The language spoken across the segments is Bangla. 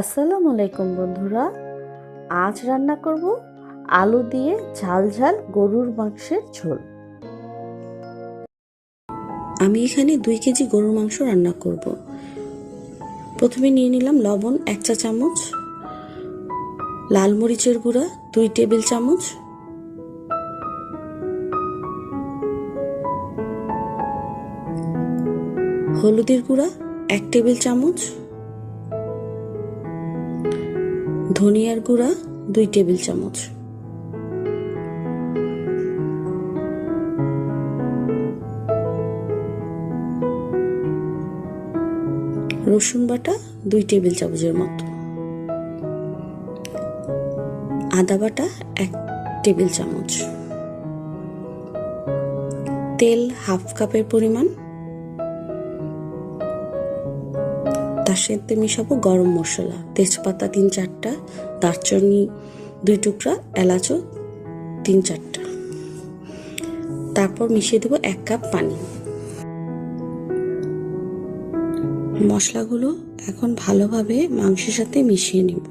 আসসালামু আলাইকুম বন্ধুরা। আজ রান্না করব আলু দিয়ে ঝাল ঝাল গরুর মাংসের ঝোল। আমি এখানে দুই কেজি গরুর মাংস রান্না করব। প্রথমে নিয়ে নিলাম লবণ এক চা চামচ, লাল মরিচের গুঁড়া দুই টেবিল চামচ, হলুদের গুঁড়া এক টেবিল চামচ ধনিয়ার গুঁড়া, দুই টেবিল চামচ। রসুন বাটা, দুই টেবিল চামচের মতো। আদা বাটা, এক টেবিল চামচ। তেল হাফ কাপের পরিমাণ। তার সাথে মিশাবো গরম মশলা, তেজপাতা তিন চারটা, দারচিনি দুই টুকরা, এলাচও তিন চারটা। তারপর মিশিয়ে দেবো এক কাপ পানি। মশলাগুলো এখন ভালোভাবে মাংসের সাথে মিশিয়ে নিব।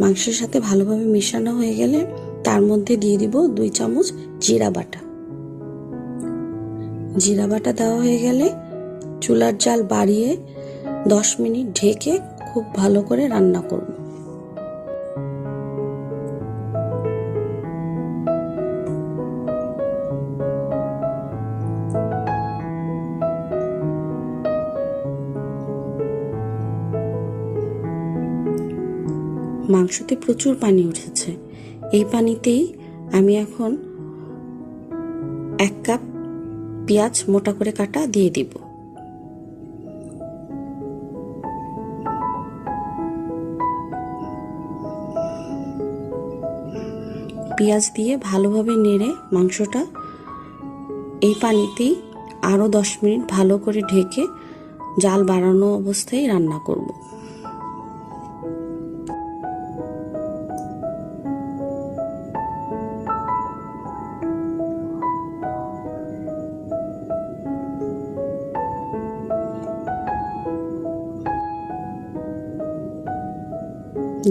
মাংসের সাথে ভালোভাবে মিশানো হয়ে গেলে তার মধ্যে দিয়ে দিব দুই চামচ জিরা বাটা। জিরা বাটা দেওয়া হয়ে গেলে চুলার জাল বাড়িয়ে দশ মিনিট ঢেকে খুব ভালো করে রান্না করব। মাংসতে প্রচুর পানি উঠেছে। এই পানিতেই আমি এখন এক কাপ পেঁয়াজ মোটা করে কাটা দিয়ে দিব। পেঁয়াজ দিয়ে ভালোভাবে নেড়ে মাংসটা এই পানিতেই আরও দশ মিনিট ভালো করে ঢেকে জাল বাড়ানো অবস্থায় রান্না করব।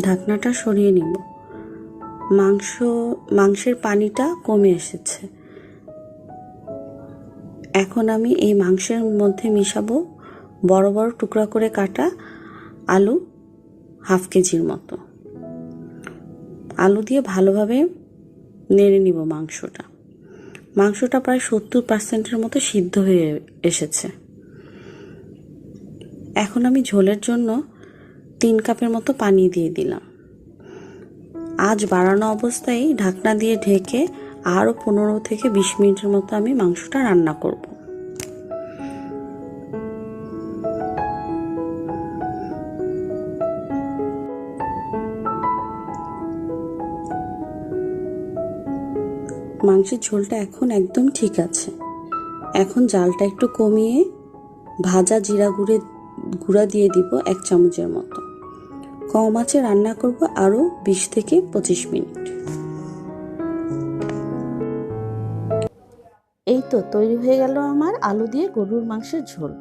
ঢাকনাটা সরিয়ে নিব। মাংস, মাংসের পানিটা কমে এসেছে। এখন আমি এই মাংসের মধ্যে মিশাবো বড় বড় টুকরা করে কাটা আলু হাফ কেজির মতো। আলু দিয়ে ভালোভাবে নেড়ে নিব মাংসটা। মাংসটা প্রায় সত্তর পার্সেন্টের মতো সিদ্ধ হয়ে এসেছে। এখন আমি ঝোলের জন্য তিন কাপের মতো পানি দিয়ে দিলাম। আজ বাড়ানো অবস্থায় ঢাকনা দিয়ে ঢেকে আরও পনেরো থেকে বিশ মিনিটের মতো আমি মাংসটা রান্না করব। মাংসের ঝোলটা এখন একদম ঠিক আছে। এখন জালটা একটু কমিয়ে ভাজা জিরা গুঁড়ে গুঁড়া দিয়ে দিব এক চামচের মতো। কম আছে, রান্না করব আরও বিশ থেকে পঁচিশ মিনিট। এই তো, তৈরি হয়ে গেল আমার আলু দিয়ে গরুর মাংসের ঝোল।